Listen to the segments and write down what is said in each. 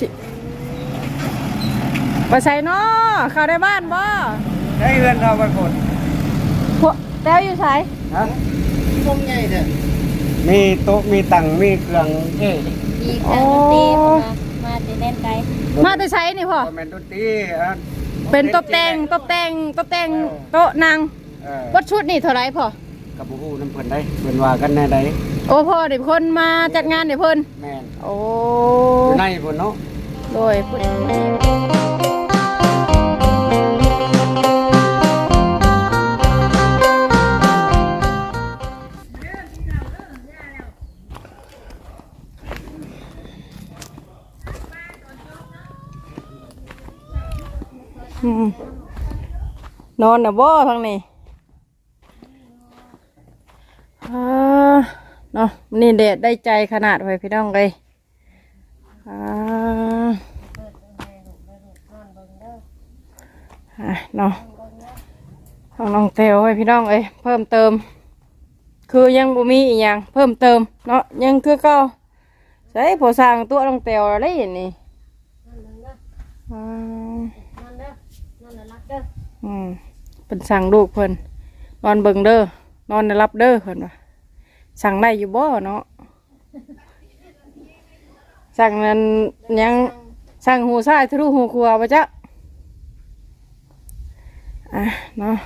ชิไปใส่นอเข้าได้บ้านบ่ได้เงินเราไปผลพวกแต้วอยู่ไสฮะคงใหญ่เด้อมีโต๊ะมีตังค์มีเครื่องเอ้ยมีเครื่องดนตรีมามาแต่เล่นไกลมาแต่ใช้นี่พ่อบ่แม่นดนตรีอะเป็นตบแต่งตบแต่งตบแต่งโต๊ะนางเออวัดชุดนี่เท่าไหรพ่อกับบ่ฮู้นำเพิ่นได้เพิ่นว่ากันแน่ใดโอ้พ่อเดี๋ยวคนมาจัดงานเดี๋ยวเพิ่นแม่นโอ้อยู่ในพุ่นเนาะ โดยนอนนะบ่ทางนี้อ่าเนาะนี่เด็ดได้ใจขนาดไว้พี่น้องเลยอ่า อะเนาะของน้องเตวไว้พี่น้องเอ้ยเพิ่มเติม คือยังบ่มีอีกอย่างเพิ่มเติมเนาะยังคือเก่าใช่พอสร้างตัวน้องเตวอะไรอย่างนี้อ่านั่นเด้อนั่นน่ะรักเด้ออืมเป็นสั่งลูกเพิ่นนอนเบิ่งเด้อนอนในรับเด้อเพิ่นว่าสั่งได้อยู่บ่เนาะสั่งนั้นยังสั่งหูซ้ายทะลุหูขวาบ่จ๊ะ อะเนาะ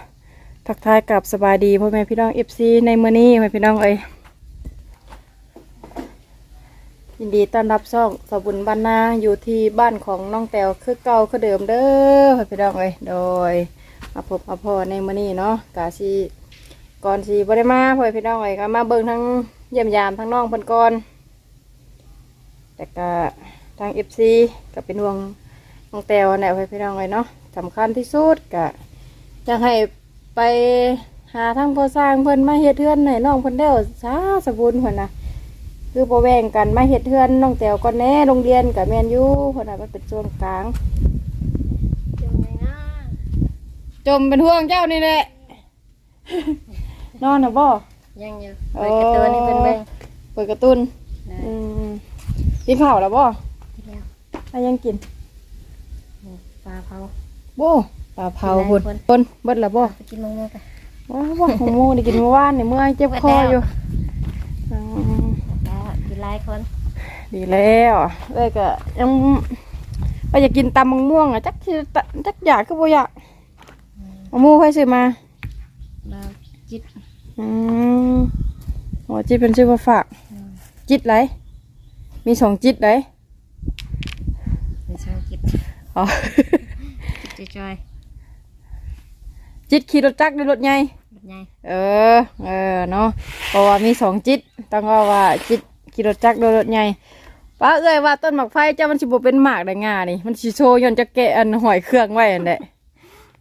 ทักทายกับสบายดีพ่อแม่พี่น้อง FC ในมื้อนี้พ่อแม่พี่น้องเอ้ยยินดีต้อนรับซ่องสบุญบานนาอยู่ที่บ้านของน้องแตวคือเก่าคือเดิมเด้อพ่อแม่พี่น้องเอ้ยโดยมาพบมาพอในมื้อนี้เนาะกาสีก่อนสีบ่ไดมาพ่อพี่น้องเอ้ยก็มาเบิ่งทั้งเยี่ยมยามทั้งน้องเพิ่นก่อนแต่ก็ทาง FC ก็เป็นห่วงน้องแตวแหละพ่อพี่น้องเอ้ยเนาะสำคัญที่สุดก็ อยากให้ไปหาทั้งพ่อสร้างเพิ่นมาเฮ็ดเทือนให้น้องเพิ่นแล้วสาสบุญเพิ่นน่ะคือบ่แบ่งกันมาเฮ็ดเทือนน้องแตวก่อนแหน่โรงเรียนก็แม่นอยู่เพิ่นน่ะมันเป็นส่วนกลาง จังไงนะจมเป็นห่วงเจ้านี่แหละ นอนนะบ่ยังอยู่เปิดการะตูนให้เพิ่นเบิ่งเปิดการ์ตูนนะอืมกินข้าวแล้วบ่แล้วถ้ายังกินปลาเผา โบ่ ปลาเผากินพุ่นได้พุ่นเบิดแล้วบ่ ไปกินมะม่วงกันว้าวบ่ของโมได้กินเมื่อวานนี่เมื่อยเจ็บคออยู่อืมแล้วกินหลายคนดีแล้วเอ้ยก็ยังว่าอยากกินตำมะม่วงอะจักสิตะจักอยากก็บ่อยากมะม่วงใครซื้อมาเราจิตอืมโอ้จิตเป็นชื่อมาฝาก จิตไรมีสองจิตไรในช่องจิตอ๋อ จิตจอย จิตขี่รถจักรหรือรถใหญ่ๆแบบไงเออ เออเนาะเพราะว่ามีสองจิตต้องว่าว่าจิตขี่รถจักรโดยรถใหญ่ป้าเอ้ยว่าต้นหมากไฟเจ้ามันสิบ่เป็นหมากได้ง่านี่ มันสิโชว์ย้อนจะแกะอันหอยเครื่องไว้อันใด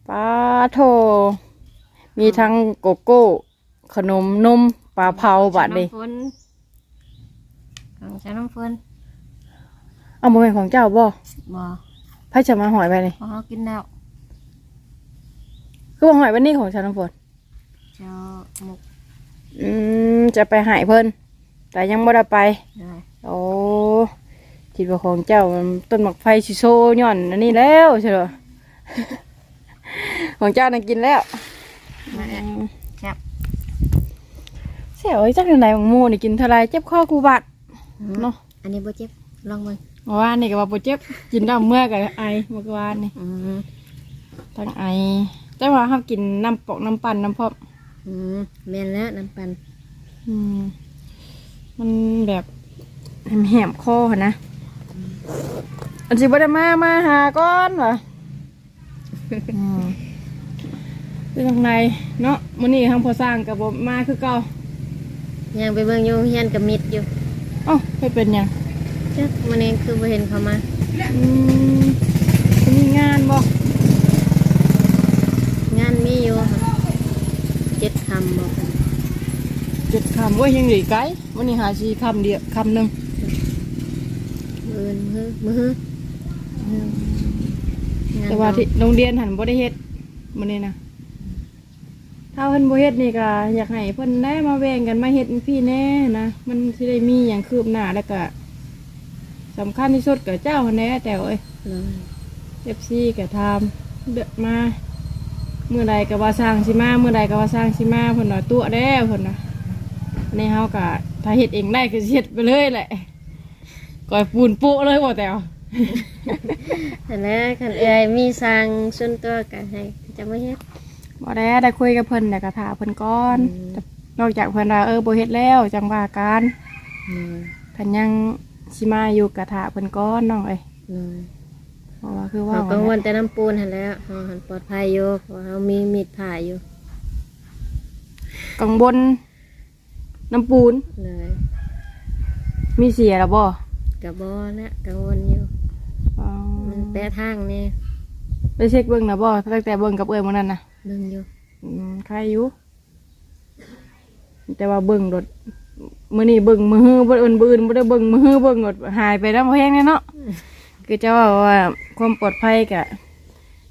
ป้าโทมีทั้งโกโก้ ขนมนมปลาเผาบาดนี่น้ำฝนของฉันน้ำฝนเอาโมเป็นของเจ้าบ่บ่ไผจะมาหอยไปนี่พอเขากินแล้ว คือว่าหอยวันนี้ของฉันน้ำฝนเจ้าหมกอืมจะไปหายเพิ่น แต่ยังบ่ได้ไป เลยโอ้คิดว่าของเจ้ามันต้นหมักไฟชิโซย่อนอันนี้แล้วใช่เหรอ ของเจ้านั่งกินแล้วมาแอะแซ่บเสียวไอ้จักไหนของหมูนี่กินเท่าไรเจ็บคอกูบาดเนาะอันนี้บ่เจ็บลองเบิ่งเมื่อวานนี่ก็ว่าปวดเจ็บกินได้เมื่อกับไอเมื่อวานนี่อืมทั้งไอ แต่ว่าเขากินน้ำปอกน้ำปั่นน้ำพอกอืมแม่นแล้วน้ำปันอืมมันแบบแหมๆคอหั่นนะอันสิบ่ได้มามาหาก่อนวะอืมเป็นยังไงเนาะมื้อนี้ทางพอสร้างกับบ่มาคือเก่ายังไปเบิ่งอยู่เฮียนกับมิดอยู่เอ้าไปเป็นหยังจักมื้อนี้คือบ่เห็นเขามาอืมจะมีงานบ่ งานมีอยู่ค่ะ เจ็ดคำบอกกันเจ็ดคำว่ายังเหลือไกลวันนี้หาชีคำเดียวคำหนึ่งมือมือมือแต่ว่าที่โรงเรียนหันบ่ได้เฮ็ดมื้อนี้นะถ้าเพิ่นบ่เฮ็ดนี่ก็อยากให้เพิ่นได้มาแบ่งกันมาเฮ็ดพี่แน่นะมันสิได้มีหยังคืบหน้าแล้วก็สำคัญที่สุดกับเจ้าคนนี้แต่เอ้ยเลยเอฟซีกับทำเดือดมา เมื่อใดก็ว่าสร้างสิมาเมื่อใดก็ว่าสร้างสิมาเพิ่นว่าตัวแล้วเพิ่นน่ะอันนี้เฮาก็ถ้าเฮ็ดเองได้ก็สิเฮ็ดไปเลยแหละก่อยปูนโปะเลยบ่แต่วแต่แล้วคันเอ้ยมีสร้างส่วนตัวก็ให้จะมาเฮ็ดบ่ได้ได้คุยกับเพิ่นแต่ก็ถามเพิ่นก่อนอืมนอกจากเพิ่นว่าเออบ่เฮ็ดแล้วจังว่ากันเลยเพิ่นยังสิมาอยู่กะถาเพิ่นก่อนน้องเอ้ย เลยเพราะว่าคือว่าเรากังวลแต่น้ำปูนหันแหล้วเราหันปลอดภัยอยู่เพราะเรามีมีดผ่าอยู่กังวลน้ำปูน เลยมีเสียแล้วบ่กับบอนะกังวลอยู่อ๋อมันแปะทางนี่ไปเช็คเบิ่งนะบ่ตั้งแต่เบิ่งกับเอ้ยมื้อนั้นน่ะดึงอยู่อืมใครอยู่ แต่ว่าเบิ่งรถมื้อนี้เบิ่งมือฮื้อบ่อื่นบ่อื่นบ่ได้เบิ่งมือฮื้อเบิ่งรถหายไปนำแพงแน่เนาะ คือจะว่าว่าความปลอดภัยก็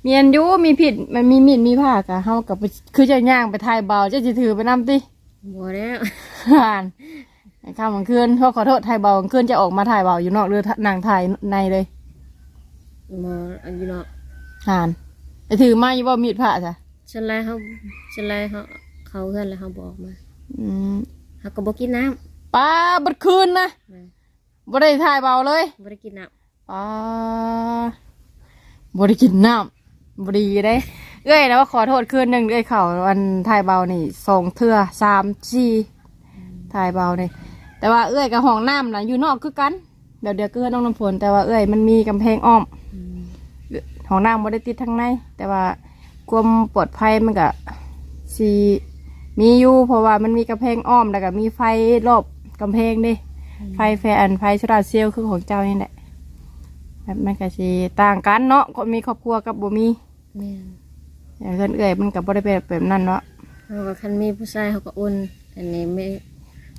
มีอันอยู่มีผิดมันมีมีดมีผ้าก็เฮาก็ไปคือจะย่างไปถ่ายเบาจะสิถือไปนํติบอแล้วผ่านข้ามกลางคืนเขาขอโทษถ่ายเบากลางคืนจะออกมาถ่ายเบาอยู่นอกหรือหนังถ่ายในเลยบออันอยู่เนาะห่านไอถือไม้อยู่บ่มีดผ่าจ้ะฉันไล่เขาฉันไล่เขาเขาเพื่อนแล้วเขาบอกมา อืมเขาก็บอกกินน้ป้าบัดคืนนะำนะบ่ได้ถ่ายเบาเลยบ่ได้กินน้ บ่ได้กินน้ำบ่ดีได้เอ้ยแล้วว่าขอโทษคืนหนึ่งเอ้ยเขาวันถ่ายเบานี่สองเทือสามสี่ถ่ายเบานี่แต่ว่าเอ้ยกับห้องน้ำนะอยู่นอกคือกันเดี๋ยวเดี๋ยวเกิดน้องน้ำฝนแต่ว่าเอ้ยมันมีกำแพงอ้อมำอืมห้องน้ำบ่ได้ติดทางใน แต่ว่าความปลอดภัยมันก็สีมีอยู่เพราะว่ามันมีกำแพงอ้อมแล้วก็มีไฟรอบกำแพงดิไฟแฟอันไฟโซลาร์เซลล์คือของเจ้านี่แหละ แบบมันก็สิต่างกันเนาะก็มีครอบครัวกับบ่มีแม่นอย่างเช่นเอ่ยมันก็บ่ได้เป็นแบบนั้นเนาะเขาก็คันมีผู้ชายเขาก็อุ่นอันนี้ไม่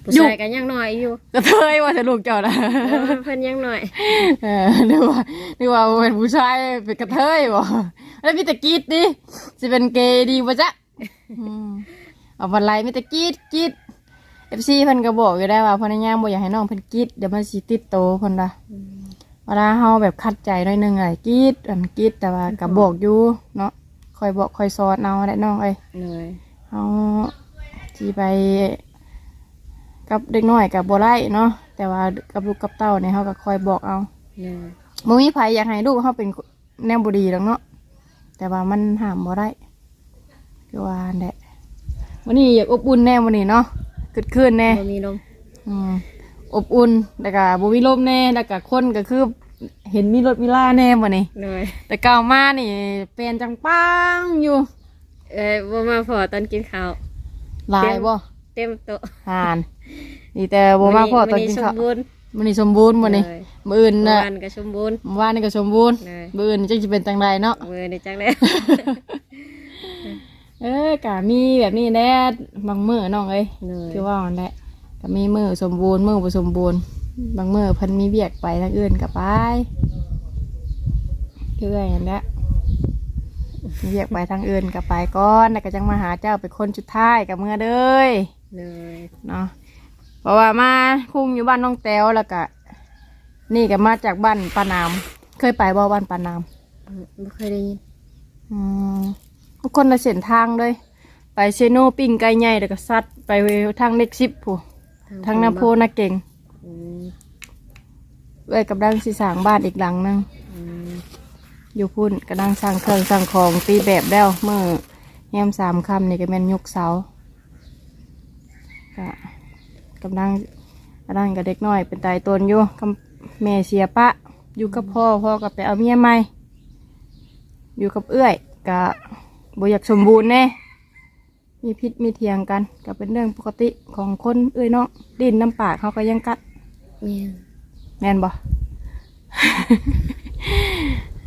ผู้อยู่ ชายก็ยังน้อยอยู่กระเทยว่าจะลูกเจ้านะเออเพิ่นยังน้อยเออนึกว่านึกว่าเป็นผู้ชายเป็นกระเทยบ่แล้วมีแต่กรีดดิสิเป็นเกย์ดีบ่จ๊ะอืมเอาวันไรมีแต่กรีดกรีดเอฟซีเพิ่นก็บอกอยู่ได้ว่าเพิ่นย่างบ่อยากให้น้องเพิ่นกรีดเดี๋ยวมันสิติดโตเพิ่นว่า เวลาเฮาแบบคัดใจหน่อยหนึงไอ้กรีดอันกรีดแต่ว่าก็บอกอยู่เนาะคอยบอกคอยสอนเอาแหละน้องเอ้ย เลยเฮาสิไปกับเด็กน้อยก็บ่ได้เนาะแต่ว่ากับลูกกับเต้าเนี่ยเฮาก็คอยบอกเอาเลยบ่มีไผอยากให้ลูกเฮาเป็นแนวบ่ดีหรอกเนาะแต่ว่ามันห้ามบ่ได้คือว่านั่นแหละวันนี้อยากอบอุ่นแน่วันนี้เนาะเกิดขึ้นแน่บ่มีลมอืม อบอุ่นแล้วก็บ่มีลมแน่แล้วก็คนก็คือ เห็นมีรถมีล่าแน่บ่นี่เลยแต่เก่ามานี่เป็นจังปังอยู่เอ้ยบ่มาพอตอนกินข้าวหลายบ่เต็มโต๊ะหานนี่แต่บ่มาพอตอนกินข้าวมื้อมื้อนี้สมบูรณ์สมื้อมนี้เลยมื้ออื่นเมื่อน่ะวานก็สมบูรณ์มื้อวานนี่ก็สมบูรณ์เลยมื้ออื่นจังสิเป็นจังไดเนาะมือนี่จังแล้วเออกะมีแบบนี้แหละบางมื้อน้องเอ้ยเลยคือว่านั่นแหละ ก็มีมื้อสมบูรณ์มื้อบ่สมบูรณ์ บางมื้อเพิ่นมีเวียกไปทางอื่นก็ไปคือว่าอย่างนั้นแหละเรียกไปทางอื่นกับไปก่อนแล้วก็จังมาหาเจ้าเป็นคนสุดท้ายกับเมื่อเด้ยเลยเนาะเพราะว่ามาคุ้งอยู่บ้านน้องแต้วแล้วก็นี่ก็มาจากบ้านปานาม เคยไปบ่บ้านปานามไม่เคยได้ยินอืมทุกคนละเส้นทางเลย ไปเซโนปิ้งไก่ใหญ่แล้วก็ซัดไปทางเล็กซิปผู้ ทางนาโพนาเก่งอืมเอ้ยกับดังสีสร้างบ้านอีกหลังหนึง อืมอยู่พุ่นกระดังสร้างเครื่องสร้างของตีแบบแล้วเมื่อแยมสามคำนี่ก็แม่นยกเสาก็กำลังกระดังกับเด็กน้อย เป็นตายตนอยู่กับแม่เสียปะ อยู่กับพ่อพ่อกับไปเอาเมียใหม่อยู่กับเอื้อยก็บ่อยากสมบูรณ์แน่ มีพิษมีเทียงกันก็เป็นเรื่องปกติของคนเอื้อยเนาะดินน้ำปากเขาก็ยังกัดแม่นแม่นบ่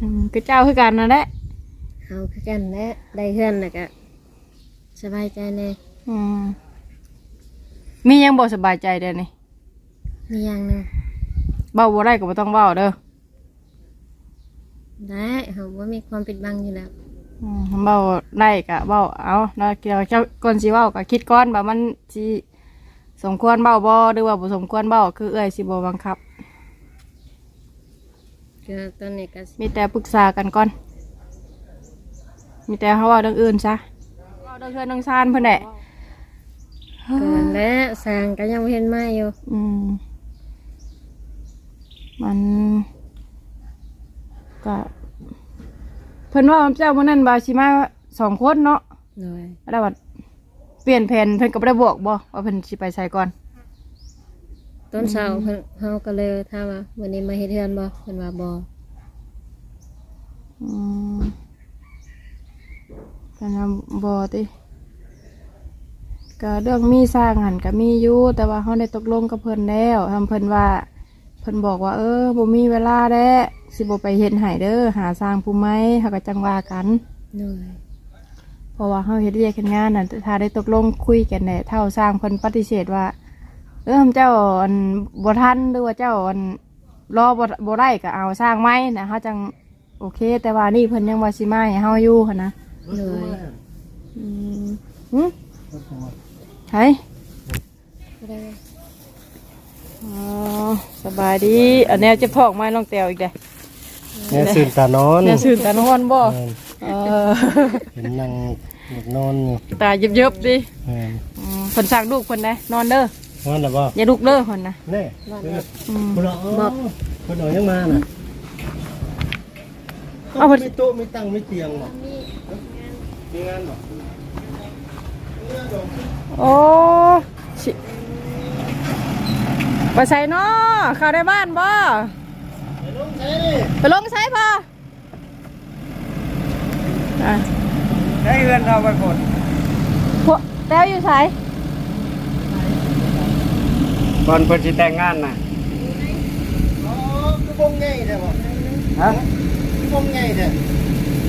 อืมก็เจ้าคือกันนั่นแหละเฮาคือกันและได้เพื่อนแล้วก็สบายใจแน่อืมมียังบ่สบายใจเด้อนี่มีอย่างหนึงเบ้าบ่ได้ก็บ่ต้องเบ้าเด้อ ได้เฮาบ่มีความปิดบังอยู่แล้ว อืมเบ้าได้ก็เบ้าเอาแล้วเกี่ยวเจ้าก่อนสิเว้าก็คิดก่อนว่ามันสิสมควรเบ้าบ่หรือว่าบ่สมควรเบ้าคือเอ้อยสิบ่บังคับ ก็ตอนนี้ก็สิมีแต่ปรึกษากันก่อน มีแต่เขาเว่าเรื่องอื่นซะเว่าเรื่องเพื่อนเรื่องซานเพื่อนแหละเกินและสร้างก็ยังบ่เห็นมาอยู่อืมมันก็เพิ่นว่าเจ้ามื่อนั้นบาชิมาสองคนเนาะโดยแล้วว่าเปลี่ยนแผนเพิ่นก็บ่ได้บอกบ่ว่าเพิ่นสิไปใส่ก่อนต้นเช้าเพิ่นเฮาก็เลยถามว่าวันนี้มาเฮ็ดเฮือนบ่เพิ่นว่าบ่อืมกันว่าบ่ติก็เรื่องมีสร้างหันก็มีอยู่แต่ว่าเฮาได้ตกลงกับเพิ่นแล้วทำเพิ่นว่าเพิ่นบอกว่าเออบ่มีเวลาแล้วสิบ่ไปเฮ็ดให้เด้อหาสร้างผู้ใหม่เฮาก็จังว่ากันโดยเพราะว่าเฮาเฮ็ดเรียกเฮ็ดงานน่ะถ้าได้ตกลงคุยกันเนี่ยเท่าสร้างเพิ่นปฏิเสธว่า เออเจ้าอันบ่ทันหรือว่าเจ้าอันรอบ่บ่ได้ก็เอาสร้างไหมนะเฮาจังโอเค แต่ว่านี่เพิ่นยังว่าสิมาให้เฮาอยู่หั่นนะโดยอืมหึไผก็ได้ อ๋อสบายดีอันแนวเจะพอกไม้ลองแตวอีกเด้เนี่ยสื่นตานอนแนวสื่นตานอนบ่แม่นเออเห็นนั่งหลับนอนอยู่ตาเยิบๆดิแม่นอืมเพิ่นสั่งลูกเพิ่นได้นอนเด้อวันละบ่อย่าลุกเด้อเพิ่นนะแน่อืมคุณเอาคุณเอายังมาน่ะเอาเพิ่นมีโต๊ะมีตั้งมีเตียงบ่มีงานบ่โอ้ชิ ไปใส่นอเข้าได้บ้านบ่ไปลงใช้ดิไปลงใส่พ่ออะใช้เงินเอาไปกดพวกแต้วอยู่ใส่ก่อนเพิ่นสิแต่งงานน่ะอ๋อคือวงใหญ่แท้บ่ฮะคือวงใหญ่แท้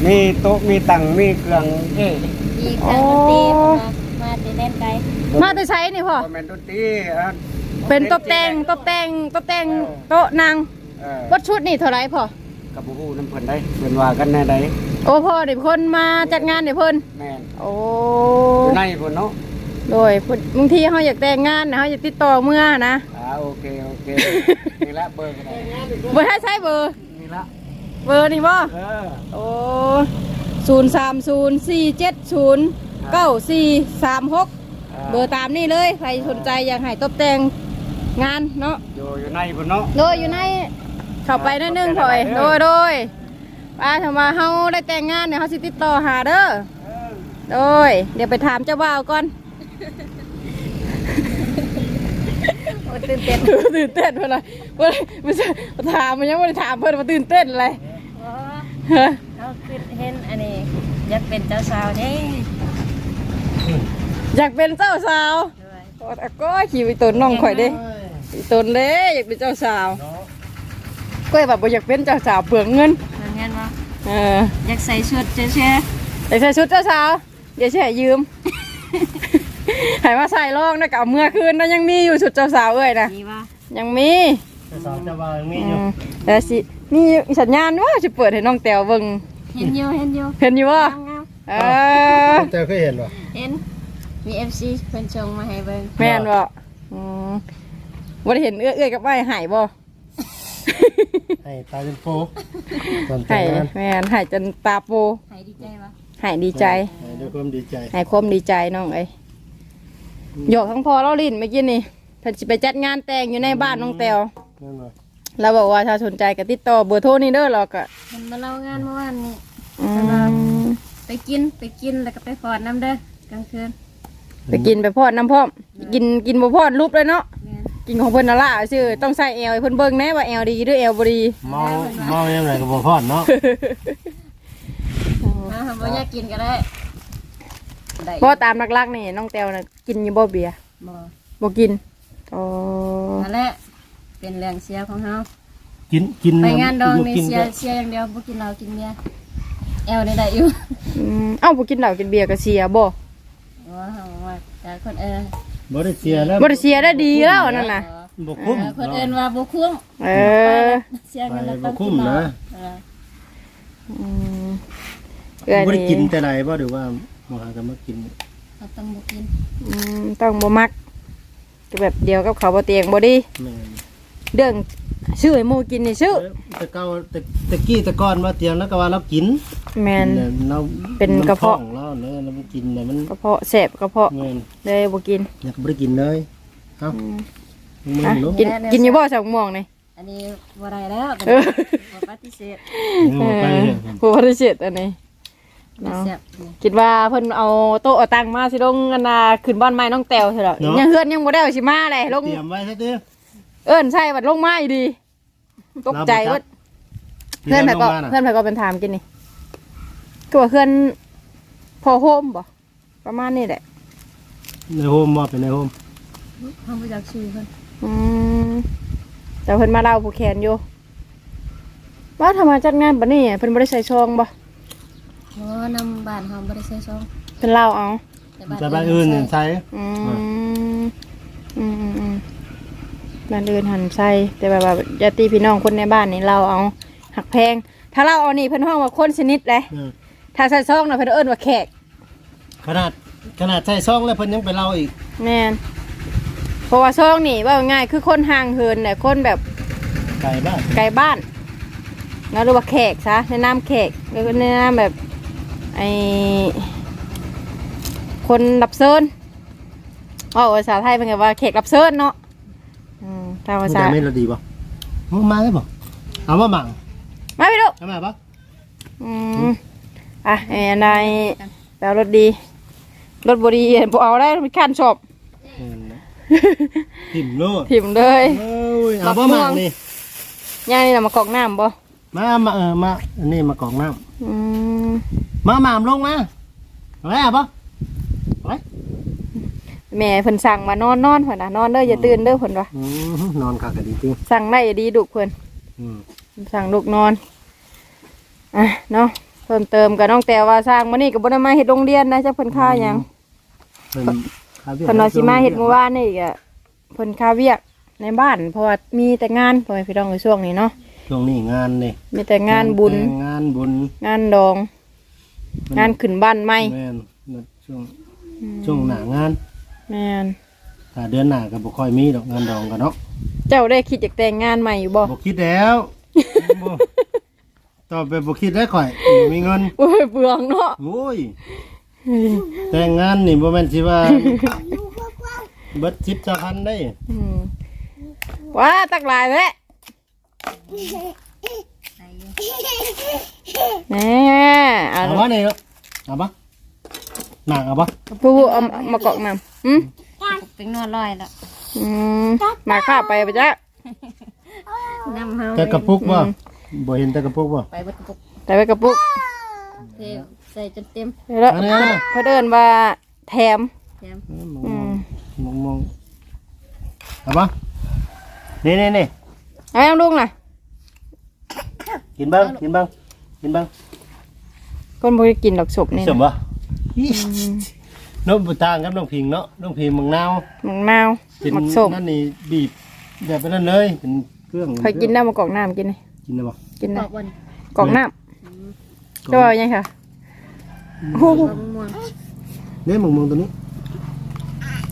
มีโต๊ะมีตั้งมีเครื่องเอ้ยมีเครื่องดนตรีเข้ามามาแต่เล่นไกลมาแต่ใส่นี่พ่อบ่แม่นดนตรีอะ เป็นตบแต่งตบแต่งตบแต่งโต๊ะนางเออวัดชุดนี่เท่าไหรพ่อ กับบ่ฮู้นำเพิ่นได้เพิ่นว่ากันแน่ใดโอ้พ่อเดี๋ยวคนมาจัดงานเดี๋ยวเพิ่นแม่นโอ้อยู่ในพุ่นเนาะโดยเพิ่นบางทีเขาอยากแต่งงานนะเขาอยากติดต่อเมื่อนะอ่าโอเคโอเคนี่ละเบอร์ก็ได้เบอร์ให้ใช้เบอร์ นี่ละเบอร์นี่บ่เออโอ้ศูนย์สามศูนย์สี่เจ็ดศูนย์เก้าสี่สามหก เบอร์ตามนี่เลย ใครสนใจอยากให้ตบแต่ง งานเนาะอยู่อยู่ในพุ่นเนาะโดยอยู่ในเข้าไปนิดนึงถอยโดยโดยป้าถ้ามาเฮาได้แต่งงานเนี่ยเขาสิติดต่อหาเด้อโดยเดี๋ยวไปถามเจ้าบ่าวก่อนโอ้ตื่นเต้นตื่นเต้นเพื่อนอะไรเพื่อนไม่ใช่ถามมันยังไม่ได้ถามเพื่อนมาตื่นเต้นอะไรอ๋อฮะเขาคือเห็นอันนี้อยากเป็นเจ้าสาวเด้อยากเป็นเจ้าสาวด้วยโอ้แต่ก็ขี่ไปตนน้องข่อยเด้อี ตนเด้อยากเป็นเจ้าสาวก็แบบบ่อยากเป็นเจ้าสาวเปลืองเงินทำงานว่าเอออยากใส่ชุดเจ๊เช่อยากใส่ชุดเจ้าสาวเดี๋ยวแช่ยืมให้มาใส่ลองนะกับเมื่อคืนนะยังมีอยู่ชุดเจ้าสาวเอ้ยนะดีว่ายังมีจะสาวจะวางมีอือยู่มแต่สิมีสัญญาณว่าจะเปิดให้น้องแตวเบิ่งเห็นอยู่เห็นอยู่เห็นอยู่ว่างามงามเออเจ้าเคยเห็นป่ะเห็นมีเอฟซีเพิ่นชงมาให้เบิ่งแม่นบ่อืม บ่ได้เห็นเอื้อเอื้อยกับไม้หายบ่ให้ตาจนโปตอนหาแต่ยงงานแม่นหายจนตาโปให้ดีใจวะหายดีใจให้ด้วยความดีใจหายความดีใจน้องเอ้ยหยอกทั้งพอเราลิ้นเมื่อกี้นี่เพิ่นสิไปจัดงานแต่งอยู่ในบ้านน้องแตวนั่นว่ะเราบอกว่าถ้าสนใจก็ติดต่อเบอร์โทรนี่เด้อเราก็เพิ่นมาเล่างานเมื่อวานนี้ อืมไปกินไปกินแล้วก็ไปฟอดน้ำเด้อกลางคืนไปกินไปพอดน้ำพร้อมกินกินบ่พอดรูปเลยเนาะ แม่น กินของเพิ่นน่ะล่ะชื่อต้องใส่แอลให้เพิ่นเบิ่งแน่ว่าแอลดีหรือแอลบ่ดี เมาเมายังไงก็บ่พอดเนาะมาหาบ่อยากกินก็ได้ได้บ่ตามหลักๆนี่น้องแตวน่ะกินอยู่บ่เบียร์บ่บ่กินอ๋อนั่นแหละเป็นเรื่องเสียของเฮากินกินไปงานดองนี่กินเสียก็เสียอย่างเดียวบ่กินเหล้ากินเบียร์แอลนี่ได้อยู่อืมเอ้าบ่กินเหล้ากินเบียร์ก็เสียบ่ว่าเฮาว่าแต่คนเออ บ่ได้เสียแล้วบ่ได้เสียได้ดีแล้วนั่นน่ะบ่คุ้มเออคนอื่นว่าบ่คุ้มเออเสียไปเงินแล้วบ่ต้องคุ้มกินเหล้านะเอออืมเอื้อบ่ได้กินนี่แต่ไหนบ่หรือว่าบ่หากันมากินเราต้องบ่กินอืมต้องบ่มักก็แบบเดียวกับเขาวบ่เตียงบ่ดีแม่นเรื่องชื่อให้หมูกินนี่ชื่อแต่เก่าแต่แต่กี้แต่ก่อนว่าเตียงแล้วก็ว่าเรากินแมนเนี่ยเราเป็นกระเพาะ มันท้องเราเนอะเราไม่กินเนี่ยมันกระเพาะแสบกระเพาะเงินเลยบ่กินอยากบ่ได้กินเลยเอ้ามึงอะรู้กินกินอยู่บ่สักม่วงนี่อันนี้บ่ได้แล้วแต่บ่ปฏิเสธเออไปเลยผู้บริสุทธิ์อันนี้เนาะแซ่บนี่คิดว่าเพิ่นเอาโต๊ะเอาตังมาสิลงอันน่ะขึ้นบ้านไม้น้องแต้วใช่หรอยังเฮือนยังบ่ได้เอาสิมาเลยลงเตรียมไว้ซะเด้อเอิ้นใช่บัดลงไม้ดี ตกใจเว่าเพื่อนไผก็เพื่อนไผก็เป็นถามกินนี่ก็ว่าเพื่อน อโฮมบ่ประมาณนี้แหละในโฮมว่าเป็นในโฮมเฮาบ่อยากชื่อเพิ่นอืมแต่เพิ่นมาเล่าผู้แขนอยู่ว่าทำไมจัดงานบัดนี้เพิ่นบ่ได้ใส่ซองบ่เพราะว่านำบ้านเฮาบ่ได้ใส่ซองเพิ่นเล่าเอาจะบ้านอื่นเนี่ยใช้อืมอืมอืมอืมบ้านอื่นหันใส่แต่แบบว่าญาติพี่น้องคนในบ้านนี่เราเอาหักแพง ถ้าเราเอานี่เพิ่นห้องว่าคนชนิดเลยเออถ้าใส่ซองน่ะเพิ่นเอิ้นว่าแขก ขนาดขนาดใช้ซองแล้วเพิ่นยังไปเล่าอีกแม่นเพราะว่าซองนี่ว่าง่ายคือคนห่างเหินเนี่ยคนแบบไก่บ้านไกลบ้านแล้วเรียกว่าแขกซะในนามแขกแล้วก็ในนามแบบไอคนรับเชิญอ๋อภาษาไทยเป็นไงว่าแขกรับเชิญเนาะอืมตามภาษาแต่ไม่รดีป่ะมึงมาได้ป่ะเอามาหมั่งมาไปดูเอามาป่ะอืมอะไอ้นายแปลรถดี รถบดีบ่เอาได้มีขั้นชอบเออนะถิ่มโลดถิ่มเลยเอ้ยเอาบ่หมั่งนี่ย่างนี่น่ะมากรอกน้ำบ่มามาเออมาอันนี้มากรอกน้อืมำมาหมามลงมาเอาไว้เอาป่ะเอาไว้แม่เพิ่นสั่งมานอนนอนเพิ่นน่ะนอนเด้ออย่าตื่นเด้อเพิ่นว่าอืมนอนคักกันดีจริงสั่งได้อย่าดีดุเพิ่นอืมสั่งลูกนอนอะเนาะ เพิ่มเติมกับน้องแต่ว่าสร้างมื้อนี้ก็บ่ได้มาเฮ็ดโรงเรียนนะจักเพิ่นค่าหยังเพิ่นข้าววียดเพิ่นว่าสิมาเฮ็ดเมื่อวานนี่ก็เพิ่นค่าเวียกในบ้านเพราะว่ามีแต่งานพ่อแม่พี่น้องในช่วงนี้เนาะช่วงนี้งานนี่มีแต่งานบุญแต่งงานบุญ งานดอง งานขึ้นบ้านใหม่แม่นช่วงช่วงหน้างานแม่นถ้าเดือนหน้าก็บ่ค่อยมีดอกงานดองกันเนาะเจ้าได้คิดอยากแต่งงานใหม่อยู่บ่บ่คิดแล้วบ่ ต่อไปบ่คิดได้ข่อยบ่มีเงินโอ้ยเปลืองเนาะโอ้ยแต่งงานนี่บ่แม่นสิว่าเบิด10จะพันได้อืมว้าตักหลายแท้แหน่เอาเอาบ่นี่เนาะเอาบ่หนักเอาบ่ผู้เอามากรอกน้ำอืมเป็นนวดร้อยแล้วอืมมาข้าไปปะจ๊ะนำเฮาแต่กระปุกบ่ บ่เห็นแต่กระปุกบ่ไปเบิดกระปุกแต่ไปกระปุกเทใส่จนเต็มเดี๋ยวแล้วอันนี้นะเพื่อเดินว่าแถม แถมอืมมองมองเอาบ่นี่นี่นี่เอายังลุงน่ะกินเบ้างกินเบ้างกินเบ้างคนบ่ได้กินดอกศพนี่สมนะบ่น้องบุตางกับน้องพิงเนาะน้องพิงมังนาวมังนาวเป็นมักส้มนั่นนี่บีบแบบนั้นเลยเป็นเครื่องเคยกินน้ำมากรอกน้ำกินนี่ กินได้บ่กินบนะอกวันกรอกน้ำจะว่ายังค่ะโอ้โหมะม่วงเนี่ยมึงมึงตัวนี้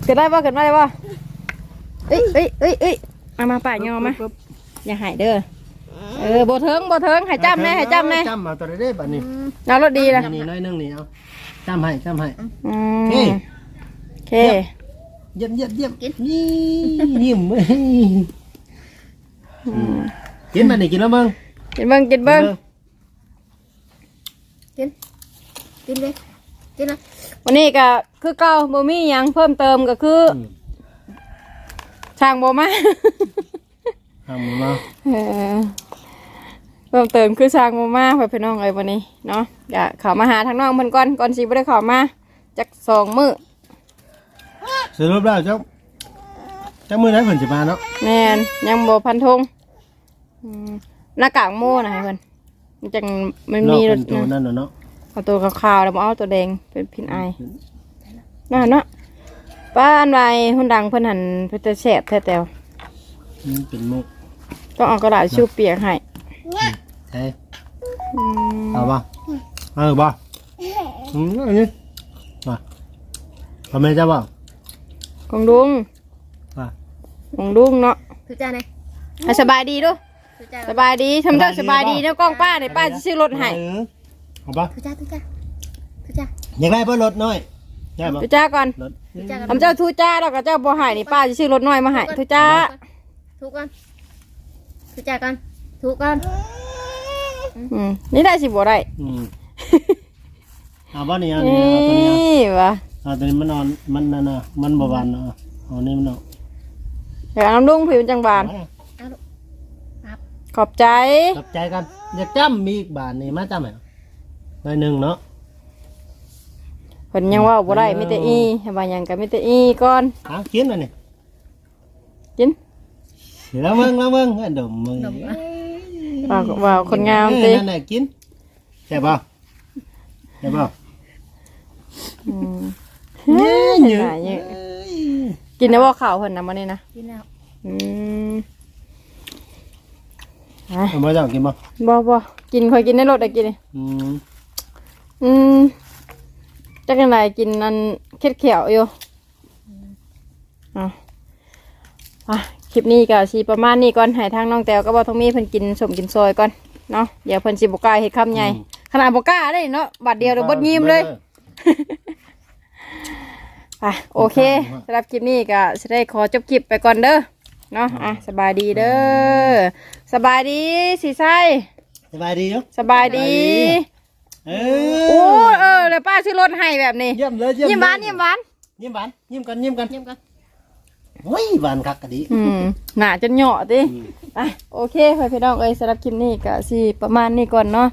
เกิดได้ป่ะเกิดได้ป่ะเอ้ยเอ้ยเอ้ยเอ้ยเอามาป่าเงามาอย่าหายเด้อเออโบเทิงโบเทิงใหายจ้ำแน่ใหายจ้ำแน่จ้ำเอาตัวนี้บัดนี้เอารถดีนะนี่น้อยนึงนี่เอาจ้ำให้จ้ำให้อืมเฮ้ยโอเคเยี่ยมเยี่ยมเยี่ยมนี่ยิ้มเว้ย กินมานี่กินแล้วมึงกินเบิ้งกินเบิ้งกินเลยกินนะวันนี้ก็คือเก่าบ่มีหยังเพิ่มเติมก็คืออช่างบ่มาทำมาเออเพิ่มเติมคือช่างบ่มาเพื่อนพี่น้องเอ้ยวันนี้เนาะก็เข้ามาหาทางน้องเพิ่นก่อนก่อนสิบ่ได้เข้ามาจักสองมื้อสรุปแล้วเจ้าเจ้ามือไหนเพิ่นจะมาเนาะแม่นยังบ่พันธงอืม หน้ากากโม่นะให้เพิ่นมันจังมันนอกมีรเป็สนตัวนะนั่นน่ะเนาะเอาตัวขาวๆแล้วบ่เอาตัวแดงเป็นพินไอายน่าเนาะป้าอันไวหุ่นดังเพิ่นหันเพิ่นจะแสบแท้แต่วมันเป็นมุกต้องเอากระดาษชูเปียกให้ใช่อืมเอาป่ะเออป่ะอืมอันนี้มาทำไมเจ้าป่ะของลุงป่ะของลุงเนาะคือจานไหนอะสบายดีดู ทุจ้าสบายดีทำเจ้าสบายดีเนาะกล้องป้าเดี๋ยวป้าจะซื้อรถให้เออเอาปะทุจ้าทุจ้าทุจ้าอยากได้เพิ่นรถน้อยได้ปะทุจ้าก่อนรถทุจ้าทำเจ้าทุจ้าแล้วก็เจ้าบ่ให้นี่ป้าจะซื้อรถน้อยมาให้ทุจ้าทุกก่อนทุจ้าก่อนทุกก่อนอืมนี่ได้สิบ่ได้อืมเอาบ่นี่เอานี่เอาตัวนี้นี่วะเอาเอาตัวนี้มันนอนมันนั่นน่ะมันบ่หวานเนาะเอานี่มันเอาเดี๋ยวน้ำลุงผิวจังบานเอาลูกครับ ขอบใจขอบใจกันอยากจำมีอีกบาทนี่มาจำไหมหน่อยหนึ่งเนาะเพิ่นยังเว่าบ่ได้มีแต่อีให้ว่าหยังก็มีแต่อีก่อนหากินอันนี้กินแล้วมึงแล้วมึงอันดมมึงว่าว่าคนงามเอติอนั่นแหละกินใช่ป่ะใช่ป่ะอืมเย้ยหน่าเยอะกินได้บ่ข้าวเพิ่นน่ะมื้อนี้นะกินแล้วอืม อะเอามาเจ้ากินป่ะบ่บ่กินค่อยกินในรถได้กินนี่อืมอืมจักจังไดกินอันเค็ดเขียวอยู่อะอะคลิปนี้ก็สิประมาณนี้ก่อนให้ทางน้องแต้วก็บ่ต้องมีเพิ่นกินสมกินซอยก่อนเนาะเดี๋ยวเพิ่นสิบ่กล้าเฮ็ดคำใหญ่ขนาดบ่กล้าได้เนาะบาดเดียวเดี๋ยวเบดยิ้มเลย อะโอเคสำหรับคลิปนี้ก็จะได้ขอจบคลิปไปก่อนเด้อ เนาะอะสบายดีเด้อสบายดีสีไส้สบายดีอยู่สบายดีเอโอ้อเออแล้วป้าซื้อรถให้แบบนี้เยี่ยมเลยเยี่ยมยิ้มหวานยิ้มหวานยิ้มหวานยิ้มกันยิ้มกันยิ้มกันโอ้ยหวานคักกะดีอืมหนาจนเหยาะติอะโอเคไปพี่น้องเอ้ยสำหรับคลิปนี้ก็สิประมาณนี้ก่อนเนาะ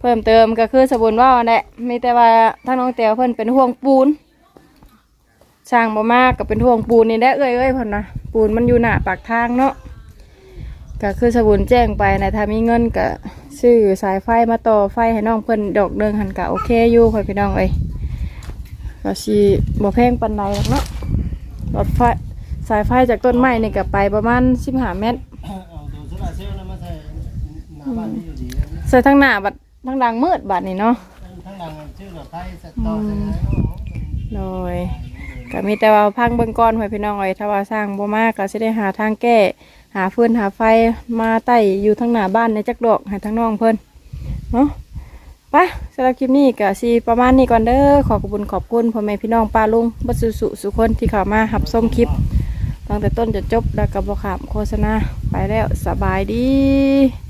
เพิ่มเติมก็คือสบุนว่าแหละมีแต่ว่าทางน้องแตวเพิ่นเป็นห่วงปูน สร้างบ่มากก็เป็นห่วงปูนนี่แหละเอ้ยเอ้ยเพิ่นนะปูนมันอยู่หน้าปากทางเนาะก็คือสบุนแจ้งไปนะถ้ามีเงินก็ซื้อสายไฟมาต่อไฟให้น้องเพิ่นดอกเดิงหันก็โอเคอยู่พ่อพี่น้องเอ้ยก็สิบ่แพงปานใดหรอกเนาะรถไฟสายไฟจากต้นไม้นี่ก็ไปประมาณ15เมตรเอาตัวสุราเซลล์นะมาใส่หน้าบ้านนี่อยู่ดีนะใส่ทั้งหน้าบัดทั้งดังมืดบัดนี่เนาะทั้งหลังชื่อหลอดไฟสตอใช่ไหมเนาะโดย ก็มีแต่ว่าพังเบิ่งก้อนไว้พี่น้องเอ้ถ้าว่าสร้างบ่มากก็สิได้หาทางแก้ หาฟืนหาไฟมาใต้อยู่ทั้งหน้าบ้านในจักดอกให้ทั้งน้องเพิ่นเนาะไปสำหรับคลิปนี้ก็สิประมาณนี้ก่อนเด้อขอขอบคุณขอบคุณพ่อแม่พี่น้องป้าลุงบัสุสุสุคนที่เข้ามาหับส้มคลิปตั้งแต่ต้นจนจบแล้วก็บ่ขามโฆษณาไปแล้วสบายดี